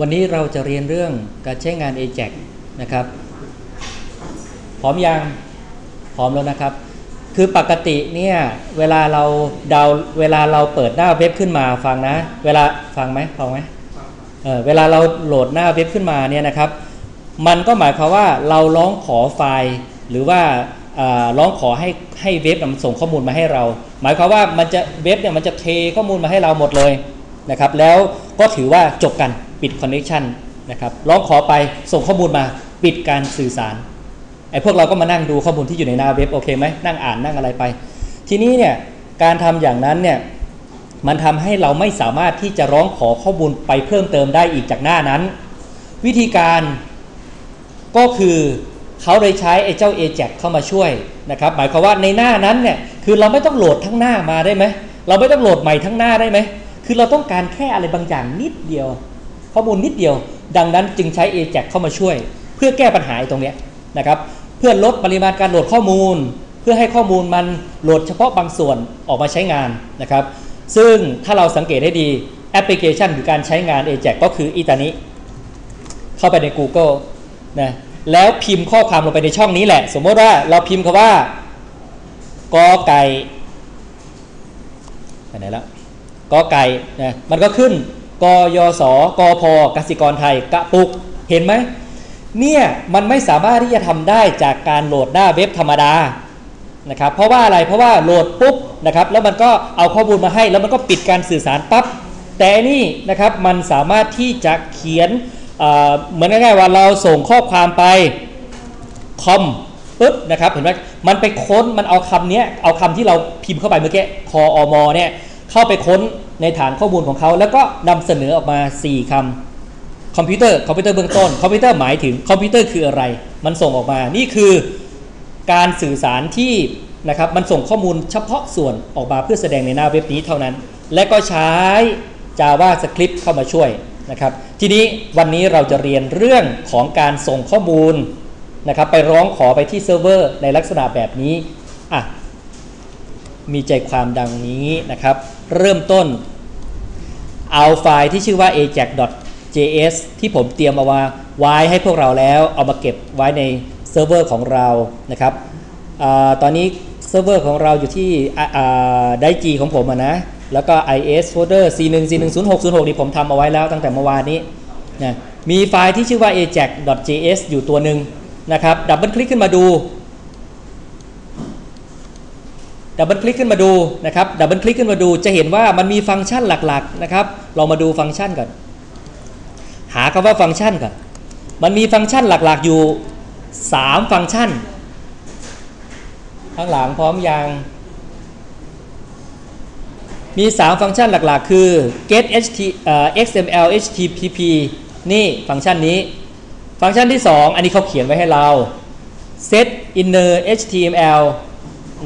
วันนี้เราจะเรียนเรื่องการใช้งาน Ajax นะครับพร้อมยังพร้อมแล้วนะครับ คือปกติเนี่ยเวลาเราดาวเวลาเราเปิดหน้าเว็บขึ้นมาฟังนะ เวลาฟังไหมฟังไหมเออเวลาเราโหลดหน้าเว็บขึ้นมาเนี่ยนะครับ มันก็หมายความว่าเราร้องขอไฟล์ หรือว่าร้องขอให้ให้เว็บมันส่งข้อมูลมาให้เรา หมายความว่ามันจะเว็บเนี่ยมันจะเทข้อมูลมาให้เราหมดเลยนะครับ แล้วก็ถือว่าจบกัน ปิดคอนเนคชันนะครับร้องขอไปส่งข้อมูลมาปิดการสื่อสารไอ้พวกเราก็มานั่งดูข้อมูลที่อยู่ในหน้าเว็บโอเคไหมนั่งอ่านนั่งอะไรไป ทีนี้เนี่ยการทำอย่างนั้นเนี่ยมันทำให้เราไม่สามารถที่จะร้องขอข้อมูลไปเพิ่มเติมได้อีกจากหน้านั้น วิธีการก็คือเขาเลยใช้ไอ้เจ้า a j a x เข้ามาช่วยนะครับหมายความว่าในหน้านั้นเนี่ยคือเราไม่ต้องโหลดทั้งหน้ามาได้ไหมเราไม่ต้องโหลดใหม่ทั้งหน้าได้ไหมคือเราต้องการแค่อะไรบางอย่างนิดเดียว ข้อมูลนิดเดียว ดังนั้นจึงใช้ a j a x เข้ามาช่วย เพื่อแก้ปัญหาตรงนี้นะครับเพื่อลดปริมาณการโหลดข้อมูล เพื่อให้ข้อมูลมันโหลดเฉพาะบางส่วนออกมาใช้งานนะครับ ซึ่งถ้าเราสังเกตให้ดีแอปพลิเคชันหรือการใช้งาน a j a x ก็คืออีตานี้ เข้าไปใน Google นะแล้วพิมพ์ข้อความลงไปในช่องนี้แหละ สมมติว่าเราพิมพ์คาว่ากอไก่ไปไหนแล้วกอไก่นะมันก็ขึ้น กยศกพกสิกรไทยกระปุกเห็นไหมเนี่ยมันไม่สามารถที่จะทำได้จากการโหลดหน้าเว็บธรรมดานะครับเพราะว่าอะไรเพราะว่าโหลดปุ๊บนะครับแล้วมันก็เอาข้อมูลมาให้แล้วมันก็ปิดการสื่อสารปั๊บแต่นี่นะครับมันสามารถที่จะเขียนเหมือนง่ายๆว่าเราส่งข้อความไปคอมปุ๊บนะครับเห็นไหมมันไปค้นมันเอาคำนี้เอาคำที่เราพิมพ์เข้าไปเมื่อกี้คออมเนี่ย เข้าไปค้นในฐานข้อมูลของเขา แล้วก็นำเสนอออกมา 4คำคอมพิวเตอร์คอมพิวเตอร์เบื้องต้น คอมพิวเตอร์หมายถึงคอมพิวเตอร์คืออะไร มันส่งออกมานี่คือการสื่อสารที่นะครับมันส่งข้อมูลเฉพาะส่วนออกมาเพื่อแสดงในหน้าเว็บนี้เท่านั้น และก็ใช้ JavaScript เข้ามาช่วยนะครับทีนี้วันนี้เราจะเรียนเรื่องของการส่งข้อมูลนะครับไปร้องขอไปที่เซิร์ฟเวอร์ในลักษณะแบบนี้อะมีใจความดังนี้นะครับ เริ่มต้น เอาไฟล์ที่ชื่อว่า ajax.js ที่ผมเตรียมเอาไว้ให้พวกเราแล้ว เอามาเก็บไว้ในเซิร์ฟเวอร์ของเรานะครับอตอนนี้เซิร์ฟเวอร์ของเราอยู่ที่ไดจีของผมนะ แล้วก็ is folder c1 c1 0 6 0 6 นี่ผมทำเอาไว้แล้วตั้งแต่เมื่อวานนี้นะมีไฟล์ที่ชื่อว่า ajax.js อยู่ตัวหนึ่งนะครับ ดับเบิลคลิกขึ้นมาดู ดับเบิลคลิกขึ้นมาดูนะครับดับเบิลคลิกขึ้นมาดูจะเห็นว่ามันมีฟังก์ชันหลักๆนะครับเรามาดูฟังก์ชันก่อน หาคำว่าฟังก์ชันก่อนมันมีฟังก์ชันหลักๆอยู่ 3 ฟังก์ชัน ข้างหลังพร้อมยังมี 3 ฟังก์ชันหลักๆ คือ get ht xml http นี่ฟังก์ชันนี้ ฟังก์ชันที่ 2 อันนี้เขาเขียนไว้ให้เรา set inner html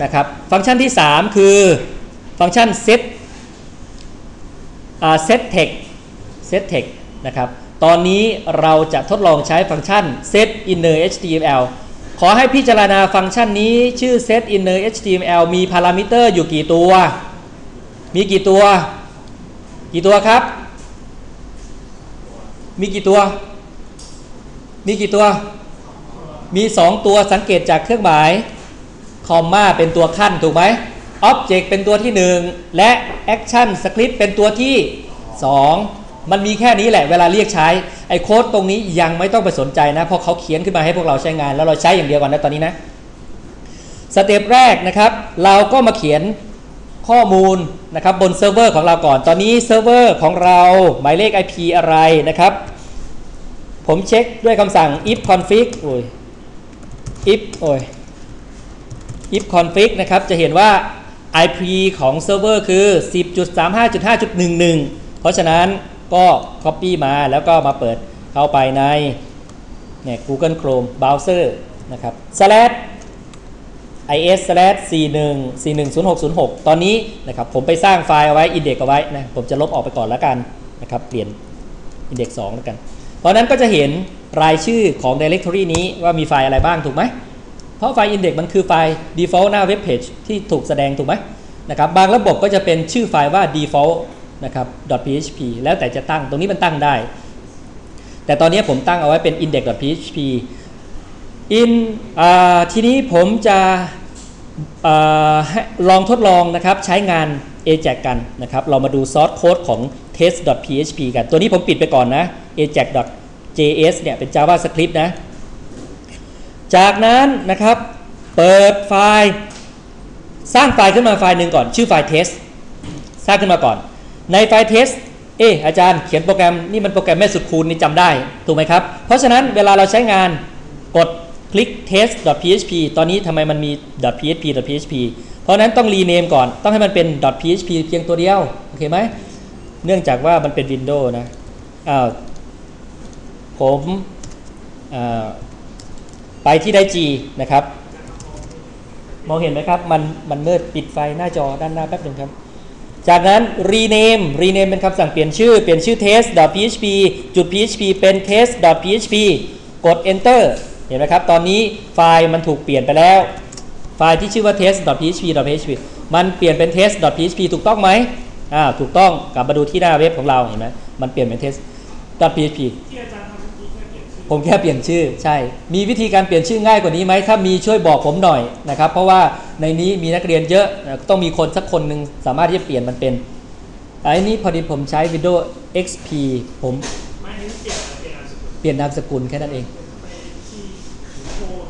นะครับ ฟังก์ชันที่ 3 คือฟังก์ชัน set set text set text นะครับ ตอนนี้เราจะทดลองใช้ฟังก์ชัน set inner html ขอให้พิจารณาฟังก์ชันนี้ชื่อ set inner html มีพารามิเตอร์อยู่กี่ตัว มีกี่ตัว กี่ตัวครับ มีกี่ตัว มีกี่ตัว มีสองตัวสังเกตจากเครื่องหมาย คอมมาเป็นตัวขั้นถูกไหม Object เป็นตัวที่ 1 และ Action Script เป็นตัวที่ 2 มันมีแค่นี้แหละเวลาเรียกใช้ ไอ้โค้ดตรงนี้ยังไม่ต้องไปสนใจนะ เพราะเขาเขียนขึ้นมาให้พวกเราใช้งาน แล้วเราใช้อย่างเดียวก่อนนะตอนนี้นะสเต็ปแรกนะครับ เราก็มาเขียนข้อมูลนะครับบนเซิร์ฟเวอร์ของเราก่อน ตอนนี้เซิร์ฟเวอร์ของเราหมายเลข IP อะไรนะครับ ผมเช็คด้วยคำสั่ง if config โอ้ย if โอ้ย if config นะครับจะเห็นว่า IP ของเซิร์ฟเวอร์คือ 10.35.5.11 เพราะฉะนั้นก็ copy มาแล้วก็มาเปิดเข้าไปในเนี่ย Google Chrome browser นะครับ slash is slash c 1 c 1 0 6 0 6 ตอนนี้นะครับผมไปสร้างไฟล์เอาไว้อินเด็กเอาไว้นะผมจะลบออกไปก่อนแล้วกันนะครับเปลี่ยนอินเด็ก2แล้วกัน เพราะนั้นก็จะเห็นรายชื่อของ directory นี้ว่ามีไฟล์อะไรบ้างถูกไหม เพราะไฟล์อินเด็กมันคือไฟล์ default หน้าเว็บเพจที่ถูกแสดงถูกไหมนะครับบางระบบก็จะเป็นชื่อไฟล์ว่า default นะครับ .php แล้วแต่จะตั้งตรงนี้มันตั้งได้ แต่ตอนนี้ผมตั้งเอาไว้เป็น index.php in ทีนี้ผมจะลองทดลองนะครับใช้งาน ajax กันนะครับ เรามาดู source code ของ test.php กัน ตัวนี้ผมปิดไปก่อนนะ ajax.js เนี่ยเป็น javascript นะ จากนั้นนะครับ เปิดไฟล์สร้างไฟล์ขึ้นมาไฟล์หนึ่งก่อน ชื่อไฟล์ test สร้างขึ้นมาก่อน ในไฟล์ test เอออาจารย์เขียนโปรแกรมนี่มันโปรแกรมแม่สุดคูณนี่จำได้ ถูกไหมครับ เพราะฉะนั้นเวลาเราใช้งานกดคลิก test.php ตอนนี้ทำไมมันมี .php .php เพราะนั้นต้องรีเนมก่อนต้องให้มันเป็น .php เพียงตัวเดียว โอเคไหม เนื่องจากว่ามันเป็น Windows นะอ้าวผมอ่า ไปที่ได้ G นะครับ มองเห็นไหมครับ มันมันมืดปิดไฟหน้าจอด้านหน้าแป๊บหนึ่งครับ จากนั้น rename rename เป็นคำสั่งเปลี่ยนชื่อ เปลี่ยนชื่อ test.php จุด php เป็น test.php กด enter เห็นไหมครับ ตอนนี้ไฟล์มันถูกเปลี่ยนไปแล้ว ไฟล์ที่ชื่อว่า test.php .php มันเปลี่ยนเป็น test.php ถูกต้องไหมอ่า ถูกต้อง กลับมาดูที่หน้าเว็บของเรา เห็นไหมมันเปลี่ยนเป็น test.php ผมแค่เปลี่ยนชื่อใช่ มีวิธีการเปลี่ยนชื่อง่ายกว่านี้ไหมถ้ามีช่วยบอกผมหน่อยนะครับ เพราะว่าในนี้มีนักเรียนเยอะต้องมีคนสักคนหนึ่งสามารถที่จะเปลี่ยนมันเป็นไอ้นี้พอดีผมใช้ Windows XP ผมเปลี่ยนนามสกุลแค่นั้นเอง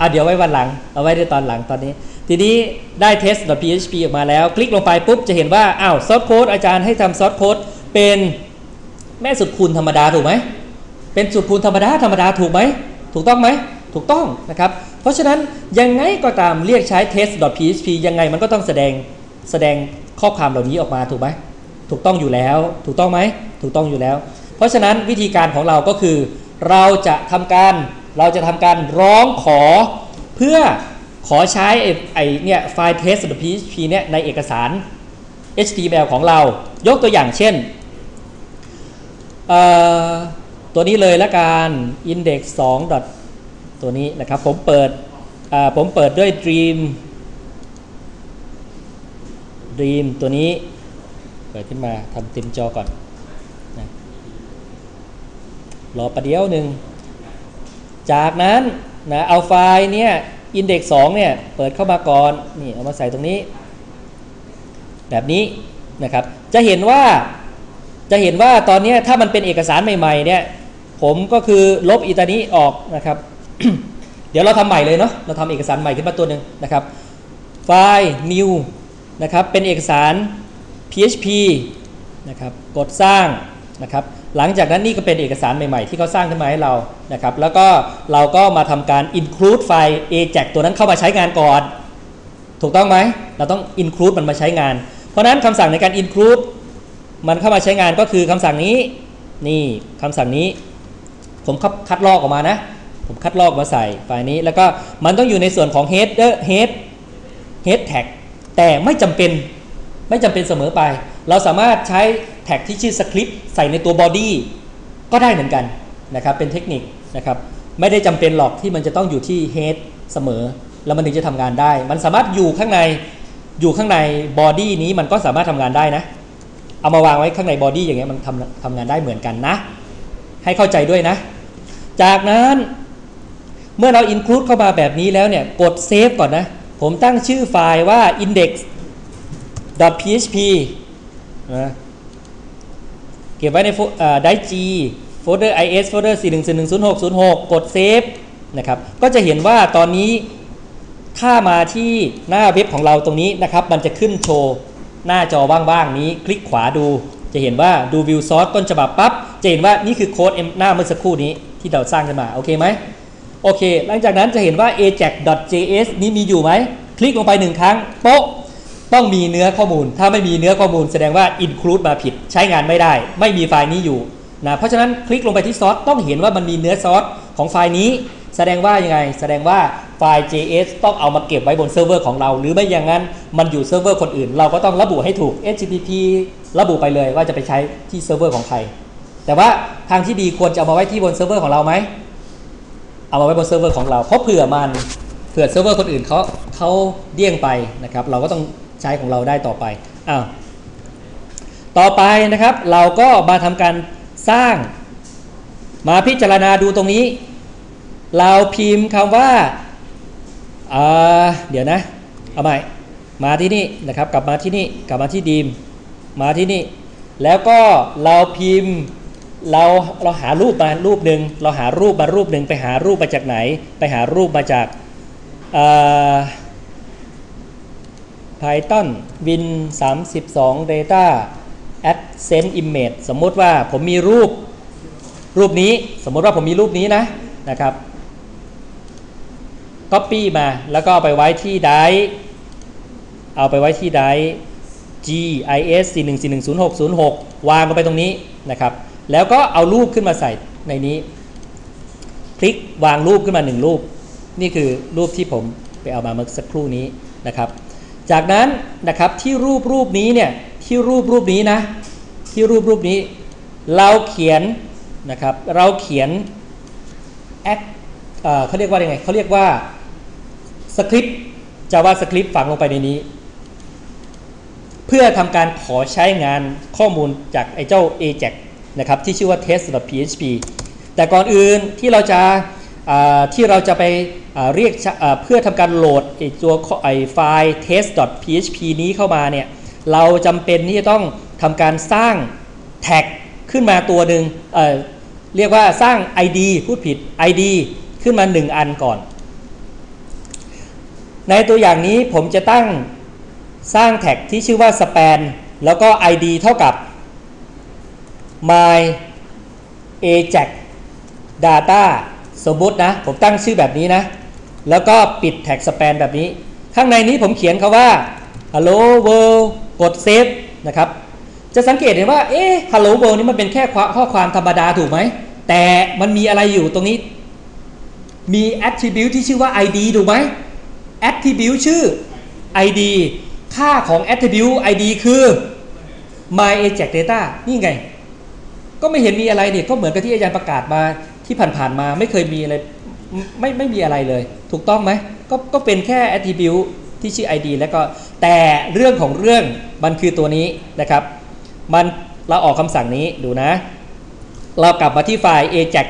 อะเดี๋ยวไว้วันหลัง เอาไว้ในตอนหลังตอนนี้ ทีนี้ได้ test.php ออกมาแล้ว คลิกลงไปปุ๊บจะเห็นว่าอ้าวซอสโค้ดอาจารย์ให้ทำซอสโค้ดเป็นแม่สุดคูณธรรมดาถูกไหม เป็นสุดคูณธรรมดาธรรมดาถูกไหมถูกต้องไหมถูกต้องนะครับ เพราะฉะนั้นยังไงก็ตามเรียกใช้ test.php ยังไงมันก็ต้องแสดงแสดงข้อความเหล่านี้ออกมาถูกไหมถูกต้องอยู่แล้ว ถูกต้องไหมถูกต้องอยู่แล้ว เพราะฉะนั้นวิธีการของเราก็คือ เราจะทำการเราจะทำการร้องขอเพื่อขอใช้ไอเนี่ยไฟล์ test.php เนี่ยในเอกสาร HTML ของเรา ยกตัวอย่างเช่น ตัวนี้เลยละกัน index 2ตัวนี้นะครับ ผมเปิดผมเปิดด้วย dream dream ตัวนี้ เปิดขึ้นมาทำเต็มจอก่อนนะรอประเดี๋ยวหนึ่ง จากนั้นนะเอาไฟล์เนี่ยอินเด็กซ์สเนี่ย เปิดเข้ามาก่อน นี่เอามาใส่ตรงนี้ แบบนี้นะครับ จะเห็นว่าจะเห็นว่าตอนนี้ถ้ามันเป็นเอกสารใหม่ๆเนี่ย ผมก็คือลบอีตานี้ออกนะครับ เดี๋ยวเราทำใหม่เลยเนาะเราทำเอกสารใหม่ขึ้นมาตัวหนึ่งนะครับ ไฟล์ new นะครับ เป็นเอกสาร php นะครับกดสร้างนะครับ หลังจากนั้นนี่ก็เป็นเอกสารใหม่ ๆ ที่เขาสร้างขึ้นมาให้เรานะครับ แล้วก็เราก็มาทำการ include ไฟล์ ajax ตัวนั้นเข้ามาใช้งานก่อน ถูกต้องไหม เราต้อง include มันมาใช้งาน เพราะนั้นคำสั่งในการ include มันเข้ามาใช้งานก็คือคำสั่งนี้ นี่คำสั่งนี้ ผมคัดลอกออกมานะ ผมคัดลอกมาใส่ไฟล์นี้ แล้วก็มันต้องอยู่ในส่วนของ header head head tag แต่ไม่จำเป็นไม่จำเป็นเสมอไป เราสามารถใช้แท็กที่ชื่อสคริปต์ใส่ในตัวบอดี้ก็ได้เหมือนกันนะครับ เป็นเทคนิคนะครับ ไม่ได้จำเป็นหรอกที่มันจะต้องอยู่ที่เฮดเสมอ แล้วมันถึงจะทำงานได้ มันสามารถอยู่ข้างในอยู่ข้างในบอดี้นี้มันก็สามารถทำงานได้นะ เอามาวางไว้ข้างในบอดี้อย่างเงี้ยมันทำทำงานได้เหมือนกันนะ ให้เข้าใจด้วยนะ จากนั้นเมื่อเรา include เข้ามาแบบนี้แล้วเนี่ย กดเซฟก่อนนะ ผมตั้งชื่อไฟล์ว่า index.php นะเก็บไว้ในได้จีโฟลเดอร์ is โฟลเดอร์4 1 4 1 0 6 0 6 กดเซฟนะครับ ก็จะเห็นว่าตอนนี้ถ้ามาที่หน้าเว็บของเราตรงนี้นะครับ มันจะขึ้นโชว์หน้าจอว่างๆนี้ คลิกขวาดู จะเห็นว่าดูวิวซอสต้นฉบับปั๊บ จะเห็นว่านี่คือโค้ดหน้าเมื่อสักครู่นี้ ที่เราสร้างขึ้นมา โอเคไหมโอเค หลังจากนั้นจะเห็นว่า ajax.js นี้มีอยู่ไหม คลิกลงไปหนึ่งครั้งโป๊ะต้องมีเนื้อข้อมูล ถ้าไม่มีเนื้อข้อมูลแสดงว่า include มาผิด ใช้งานไม่ได้ ไม่มีไฟล์นี้อยู่นะเพราะฉะนั้นคลิกลงไปที่ซอสต้องเห็นว่ามันมีเนื้อซอสของไฟล์นี้ แสดงว่ายังไง แสดงว่าไฟล์ JS ต้องเอามาเก็บไว้บนเซิร์ฟเวอร์ของเรา หรือไม่อย่างนั้นมันอยู่เซิร์ฟเวอร์คนอื่น เราก็ต้องระบุให้ถูก HTTP ระบุไปเลยว่าจะไปใช้ที่เซิร์ฟเวอร์ของใคร แต่ว่าทางที่ดีควรจะเอามาไว้ที่บนเซิร์ฟเวอร์ของเราไหมเอามาไว้บนเซิร์ฟเวอร์ของเรา เพราะเผื่อมันเผื่อเซิร์ฟเวอร์คนอื่นเขาเขาเดี่ยงไปนะครับ เราก็ต้องใช้ของเราได้ต่อไปอ้าวต่อไปนะครับ เราก็มาทำการสร้าง มาพิจารณาดูตรงนี้ เราพิมพ์คำว่าอ่าเดี๋ยวนะ เอาใหม่ มาที่นี่นะครับ กลับมาที่นี่ กลับมาที่ดีม มาที่นี่ แล้วก็เราพิมพ์ เราเราหารูปมารูปหนึ่งเราหารูปมารูปหนึ่งไปหารูปมาจากไหน ไปหารูปมาจากา Python Win 32 Data Accent Image สมมติว่าผมมีรูปรูปนี้สมมติว่าผมมีรูปนี้นะนะครับ Copy มาแล้วก็ไปไว้ที่ไดร์เอาไปไว้ที่ไดร์ GIS 41410606 วางลงไปตรงนี้นะครับ แล้วก็เอารูปขึ้นมาใส่ในนี้ คลิกวางรูปขึ้นมาหนึ่งรูป นี่คือรูปที่ผมไปเอามาเมื่อสักครู่นี้นะครับ จากนั้นนะครับที่รูปรูปนี้เนี่ยที่รูปรูปนี้นะ ที่รูปรูปนี้ เราเขียนนะครับ เราเขียนแอคเขาเรียกว่ายังไงเขาเรียกว่าสคริปต์จาวาสคริปต์ฝังลงไปในนี้ เพื่อทำการขอใช้งานข้อมูลจากไอ้เจ้า AJAX นะครับที่ชื่อว่า test.php แต่ก่อนอื่นที่เราจะที่เราจะไปเรียกเพื่อทำการโหลดไอ้ตัวไอไฟล์ test.php นี้เข้ามาเนี่ยเราจำเป็นที่จะต้องทำการสร้างแท็กขึ้นมาตัวหนึ่งเเรียกว่าสร้าง ID พูดผิด ID ขึ้นมา 1 อันก่อน ในตัวอย่างนี้ผมจะตั้งสร้างแท็กที่ชื่อว่า span แล้วก็ id เท่ากับ my ajax data สมมตินะ ผมตั้งชื่อแบบนี้นะ แล้วก็ปิดแท็ก span แบบนี้ ข้างในนี้ผมเขียนคาว่า hello world กด save นะครับ จะสังเกตเห็นว่า เอ๊ะ hello world นี่มันเป็นแค่ข้อความธรรมดาถูกไหม แต่มันมีอะไรอยู่ตรงนี้ มี attribute ที่ชื่อว่า id ถูกไหม attribute ชื่อ id ค่าของ attribute id คือ my ajax data นี่ไง ก็ไม่เห็นมีอะไรเนี่ยก็เหมือนกับที่อาจารย์ประกาศมาที่ผ่านๆมาไม่เคยมีอะไรไม่ไม่มีอะไรเลย ถูกต้องไหมก็ก็เป็นแค่ attribute ที่ชื่อ id แล้วก็แต่เรื่องของเรื่องมันคือตัวนี้นะครับ มันเราออกคำสั่งนี้ดูนะ เรากลับมาที่ไฟล์ ajax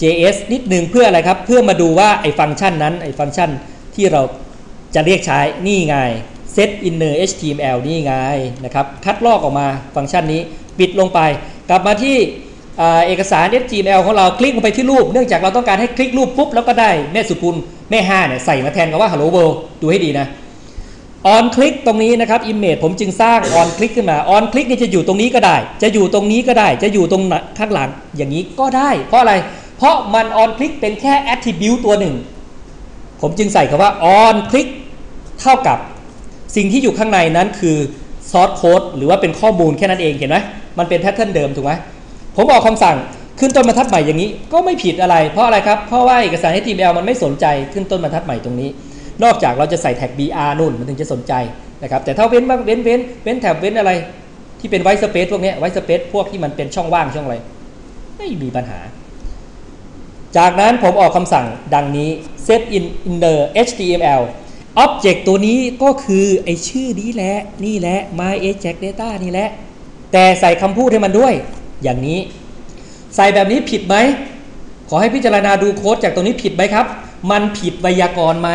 js นิดนึงเพื่ออะไรครับ เพื่อมาดูว่าไอ้ฟังก์ชันนั้นไอ้ฟังก์ชันที่เราจะเรียกใช้นี่ไง set inner html นี่ไงนะครับ คัดลอกออกมาฟังก์ชันนี้ ปิดลงไป กลับมาที่เอกสาร html ของเราคลิกลงไปที่รูป เนื่องจากเราต้องการให้คลิกรูปปุ๊บแล้วก็ได้แม่สุกุลแม่ห้าเนี่ยใส่มาแทนกับว่า hello world ดูให้ดีนะ on click ตรงนี้นะครับ image ผมจึงสร้าง on click ขึ้นมา on click นี่จะอยู่ตรงนี้ก็ได้ จะอยู่ตรงนี้ก็ได้ จะอยู่ตรงข้างหลังอย่างนี้ก็ได้ เพราะอะไร เพราะมัน on click เป็นแค่ attribute ตัวหนึ่ง ผมจึงใส่คำว่า on click เท่ากับสิ่งที่อยู่ข้างในนั้นคือ source code หรือว่าเป็นข้อมูลแค่นั้นเองเห็นไหม มันเป็นแพทเทิร์นเดิมถูกไหมผมออกคำสั่งขึ้นต้นบรรทัดใหม่อย่างนี้ ก็ไม่ผิดอะไร เพราะอะไรครับ เพราะว่าเอกสาร HTML มันไม่สนใจขึ้นต้นบรรทัดใหม่ตรงนี้ นอกจากเราจะใส่แท็ก br นู่นมันถึงจะสนใจนะครับแต่ถ้าเว้นบ้างเว้นเว้นเว้นแท็บเว้นอะไร ที่เป็นไวท์สเปซพวกนี้ไวท์สเปซพวกที่มันเป็นช่องว่างช่องอะไรไม่มีปัญหา จากนั้นผมออกคำสั่งดังนี้ set in inner html object ตัวนี้ก็คือไอชื่อนี้แหละนี่แหละ my ajax data นี่แหละ แต่ใส่คำพูดให้มันด้วย อย่างนี้ ใส่แบบนี้ผิดไหม ขอให้พิจารณาดูโค้ดจากตรงนี้ผิดไหมครับ มันผิดไวยากรณ์ไหม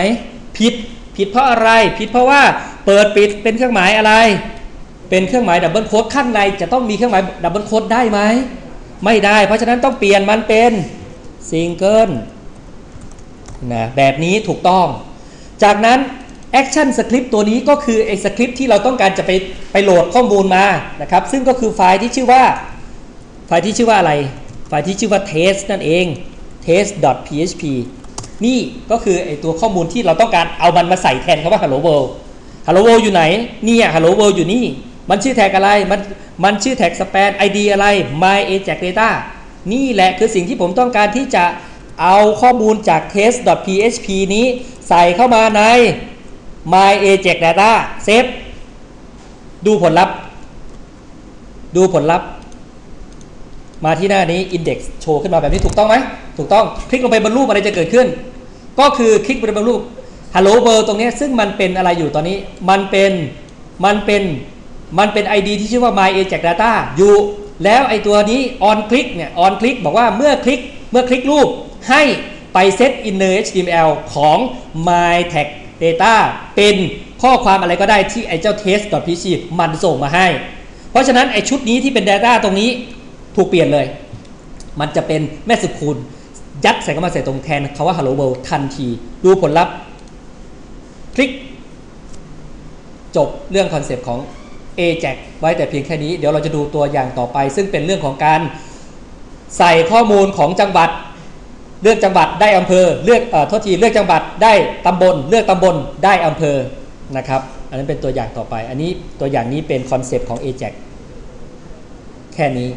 ผิด ผิดเพราะอะไร ผิดเพราะว่าเปิดปิดเป็นเครื่องหมายอะไร เป็นเครื่องหมายดับเบิลโค้ดข้างในจะต้องมีเครื่องหมายดับเบิลโค้ดได้ไหม ไม่ได้ เพราะฉะนั้นต้องเปลี่ยนมันเป็นซิงเกิลนะแบบนี้ถูกต้อง จากนั้น Action Script ตัวนี้ก็คือไอ้สคริปต์ที่เราต้องการจะไปไปโหลดข้อมูลมานะครับ ซึ่งก็คือไฟล์ที่ชื่อว่า ไฟล์ที่ชื่อว่าอะไร ไฟล์ที่ชื่อว่า test นั่นเอง test.php นี่ก็คือไอ้ตัวข้อมูลที่เราต้องการเอามันมาใส่แทนคำว่า hello world hello world อยู่ไหนนี่อะ hello world อยู่นี่ มันชื่อแท็กอะไร มันมันชื่อแท็ก span id อะไร my ajax data นี่แหละคือสิ่งที่ผมต้องการที่จะเอาข้อมูลจาก test.php นี้ใส่เข้ามาใน my ajax data เซฟดูผลลัพธ์ ดูผลลัพธ์ มาที่หน้านี้ index โชว์ขึ้นมาแบบนี้ถูกต้องไหม ถูกต้อง คลิกลงไปบนรูปอะไรจะเกิดขึ้น ก็คือคลิกไปบนรูป hello world ตรงนี้ซึ่งมันเป็นอะไรอยู่ตอนนี้ มันเป็น มันเป็น มันเป็น ID ที่ชื่อว่า my ajax data อยู่ แล้วไอตัวนี้ on click เนี่ย on click บอกว่าเมื่อคลิก เมื่อคลิกรูปให้ไป set inner HTML ของ my tag data เป็นข้อความอะไรก็ได้ที่ไอเจ้า test.php มันส่งมาให้ เพราะฉะนั้นไอชุดนี้ที่เป็น data ตรงนี้ถูกเปลี่ยนเลย มันจะเป็นแม่สุดคูณ ยัดใส่เข้ามาใส่ตรงแทนคาว่า hello world ทันที ดูผลลัพธ์คลิก จบเรื่องคอนเซปต์ของ Ajax ไว้แต่เพียงแค่นี้ เดี๋ยวเราจะดูตัวอย่างต่อไป ซึ่งเป็นเรื่องของการใส่ข้อมูลของจังหวัด เลือกจังหวัดได้อำเภอ เลือกเอ่อโทษทีเลือกจังหวัดได้ตำบล เลือกตำบลได้อำเภอนะครับ อันนั้นเป็นตัวอย่างต่อไป อันนี้ตัวอย่างนี้เป็นคอนเซปต์ของ Ajax แค่นี้